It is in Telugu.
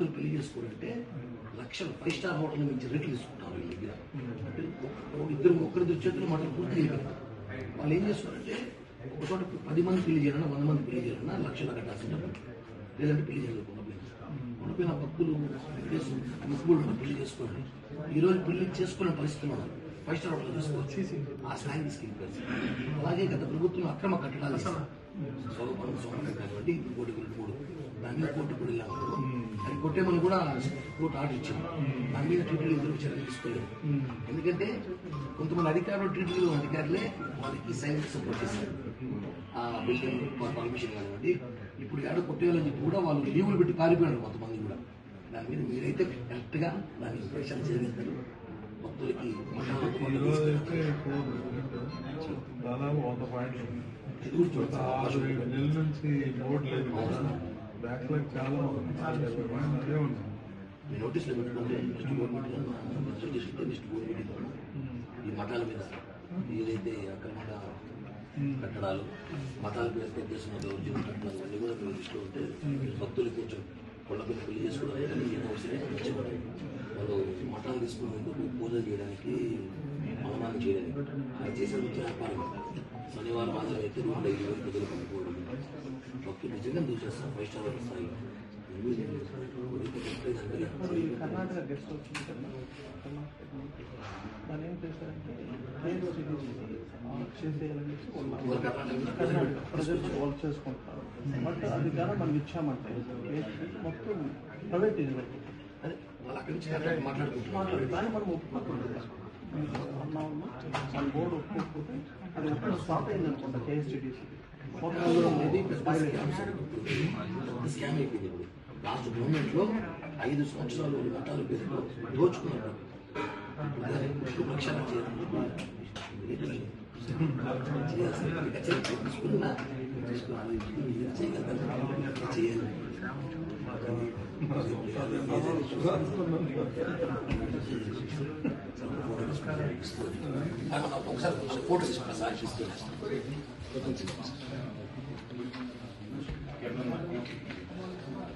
భక్తులు పెళ్ళి చేసుకోవాలంటే లక్షలు ఫైవ్ స్టార్ హోటల్ నుంచి రేట్లు తీసుకుంటారు వీళ్ళ దగ్గర. అంటే ఇద్దరు ఒక్కరి చేతులు మాటలు పూర్తి చేయగలరు. వాళ్ళు ఏం చేస్తారంటే ఒక చోట పది మంది పెళ్ళి చేయాలన్నా వంద మంది పెళ్ళి చేయాలన్నా లక్షలు కట్టాల్సిన లేదంటే పెళ్ళి చేయలేదు ఉండిపోయిన భక్తులు ముక్కులు పెళ్ళి చేసుకోండి ఈ రోజు పెళ్ళి చేసుకునే పరిస్థితులు ఫైవ్ స్టార్ హోటల్ తీసుకోవచ్చు. ఆ స్థాయి తీసుకెళ్ళిపోయారు. అలాగే గత ప్రభుత్వం అక్రమ కట్టడాలు ఇస్తారు. సోమవారం కాబట్టి కోటి కోటి మూడు. దాని మీద కోటి వెళ్ళాము. కొట్టేమని కూడా కోర్టు ఆర్డర్ ఇచ్చింది. దాని మీద టీటీడీ ఎదురు చర్యలు తీసుకోలేదు? ఎందుకంటే కొంతమంది అధికారులు టీటీడీ అధికారులే వాళ్ళకి సైన్స్ సపోర్ట్ చేశారు. ఆ బిల్డింగ్ పర్మిషన్ కానివ్వండి ఇప్పుడు ఏడ కొట్టేయాలని చెప్పి కూడా వాళ్ళు లీవులు పెట్టి పారిపోయారు కొంతమంది కూడా. దాని మీద మీరైతే కరెక్ట్గా దాన్ని ప్రెషర్ చేయగలుగుతారు భక్తులకి మఠాలకు ఈ మఠం రోజు తీసుకెళ్తారు. అయితే కోడ్ దాదాపు వంద పాయింట్లు చూస్తారు. ఆరు ఏడు నెలల నుంచి బోర్డు లేదు. బ్యాక్లాగ్ చాలా ఉంది. అదే ఉంది నోటీసులు పెట్టుకుంటే నెక్స్ట్ గవర్నమెంట్ నెక్స్ట్ గవర్నమెంట్ ఈ మఠాల మీద ఏదైతే అక్రమణ కట్టడాలు మతాల పేరు పెట్టేసిన దౌర్జన్య కట్టడాలు అన్నీ కూడా మీ దృష్టిలో ఉంటే భక్తులు కొంచెం కొండ మీద పెళ్ళి చేసుకోవడానికి ఏం అవసరం వాళ్ళు మఠాలు తీసుకునేందుకు పూజలు చేయడానికి మనమాలు చేయడానికి. అది చేసే వ్యాపారం శనివారం రెండు ఐదు వేలు ప్రజలు కొనుక్కోవడం భక్తులు నిజంగా చూసేస్తారు ఫైవ్ స్టార్ స్థాయి కర్ణాటక గెస్ట్ వచ్చింది. దాన్ని ఏం ప్రజలు వాళ్ళు చేసుకుంటారు. బట్ అది కానీ మనం ఇచ్చామంటే మొత్తం ప్రైవేట్ మాట్లాడుకుంటున్నారు. కానీ మనం ఒప్పుకోకుండా అన్నాము? మన board అది ఒప్పుడు స్టాప్ అయింది అనుకుంటా కేఎస్టీడీసీ అనేది పెద్ద స్కామ్ సార్. పెద్ద స్కామ్ అయిపోయింది ఇప్పుడు లాస్ట్ గవర్నమెంట్ లో ఐదు సంవత్సరాలు మతాల పేరుతో దోచుకున్నారు ఇప్పుడు దాన్ని Dacă nu a boxat, nu se poate să pasă.